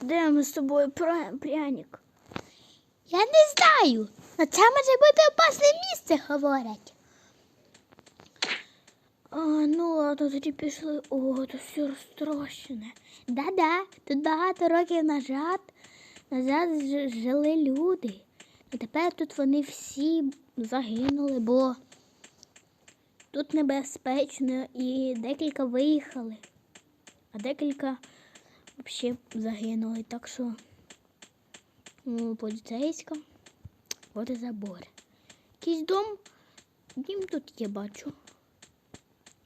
Де ми з тобою пряник? Я не знаю. але це може бути опасне місце, говорять. А, ну ладно, тоді пішли. О, тут все розтрощене. Да-да, тут багато років назад, назад жили люди. А тепер тут вони всі загинули, бо тут небезпечно і декілька виїхали, а декілька взагалі загинули. Так що ну, поліцейська, от і забор. Якийсь дом, дім тут є, бачу.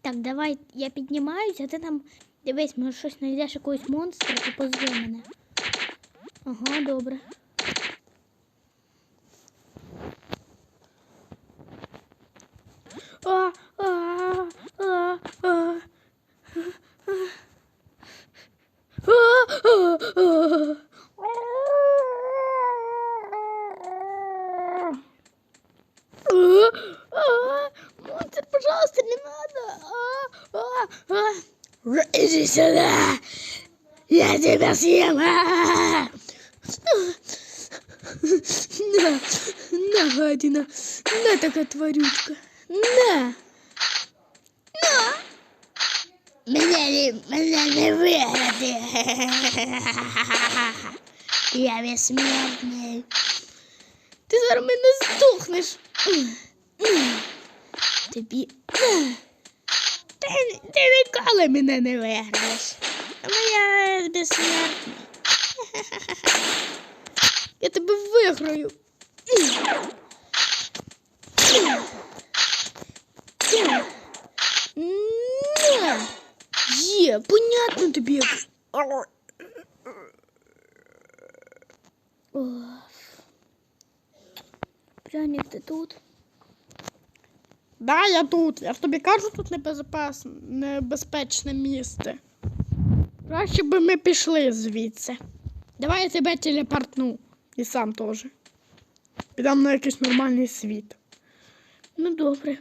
Так, давай я піднімаюся, а ти там дивись, може щось знайдеш якогось монстра, то позви мене. Ага, добре. А, Иди сюда. Я тебя съем. А. На, на, гадина. На, такая тварючка. На. Мене не, мене не виграти. Я безсмертний. Ти зараз мене здохнеш. Тобі Ти, ти ніколи мене не виграєш. Тому я безсмертний. Я тебе виграю. На. Є, понятно тобі. як- О. Пряник, ти тут? Да, я тут. Я ж тобі кажу, тут небезпечне, місце. Краще би ми пішли звідси. Давай я тебе телепортну. І сам теж. Підемо на якийсь нормальний світ. Ну добре.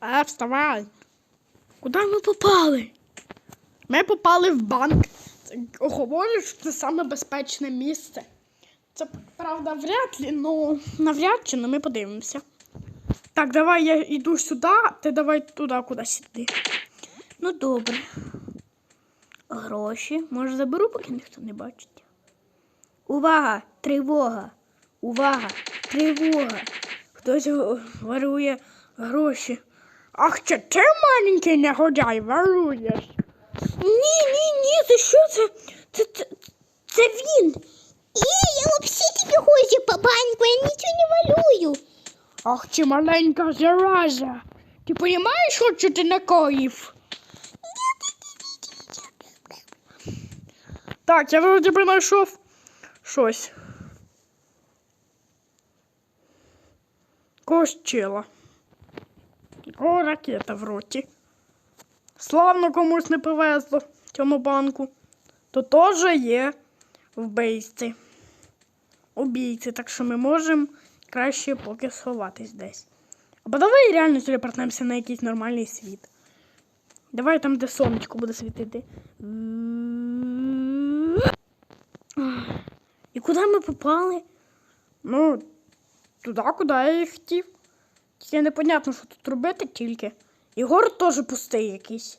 А, вставай. Куди ми попали? Ми попали в банк. Це, говорю, що це саме безпечне місце. Це правда вряд ли, ну навряд чи, ну ми подивимося. Так, давай я йду сюди, ти давай туди, кудись іди. Ну добре. Гроші. Може заберу, поки ніхто не бачить. Увага! Тривога! Увага! Тривога! Хтось ворує гроші. Ах, це ти маленький негодяй, воруєш. Ні, ні, ні, це що це? Це, це, це він. Ей, я взагалі тільки ходжу по банку, я нічого не валюю. Ах, ти маленька зараза. Ти розумієш, що ти накоїв? Так, я вроді би знайшов щось. Когось чила. О, ракета в роті. Славно комусь не повезло цьому банку. То теж є вбивці. Убійці, так що ми можемо краще поки сховатись десь. Або давай реально телепортнемося на якийсь нормальний світ. Давай там, де сонечко буде світити. І куди ми попали? Ну, туди, куди я і хотів. Тільки непонятно, що тут робити тільки. І город теж пустий якийсь.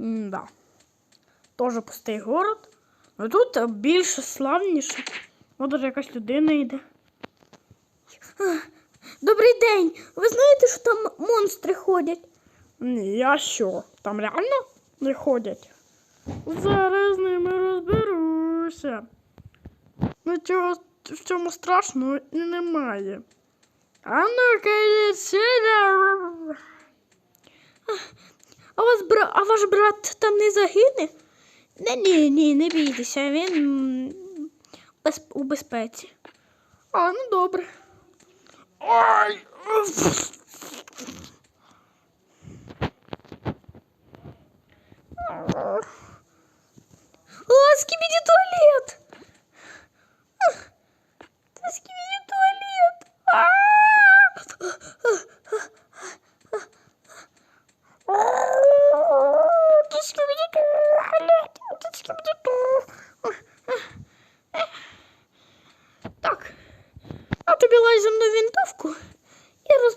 М-да. Теж пустий город. Ну тут е, більше славніше. От даже якась людина йде. Добрий день! Ви знаєте, що там монстри ходять? Ні, а що? Там реально не ходять? Зараз з ними розберуся. Нічого в цьому страшного і немає. А ну-ка сюди. А, а ваш брат там не загине? Не, ні, ні, не бійтеся, він без... у безпеці. А, ну добре. Ой!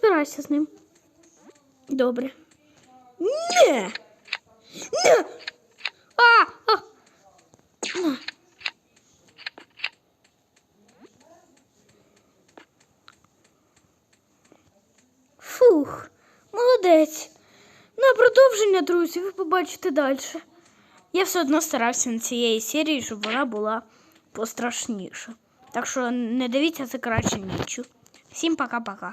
розбирайся з ним. Добре. Ні! Ні! А! а! На. Фух, молодець. На продовження, друзі, ви побачите далі. Я все одно старався на цієї серії, щоб вона була пострашніша. Так що не дивіться це краще нічу. Всім пока-пока.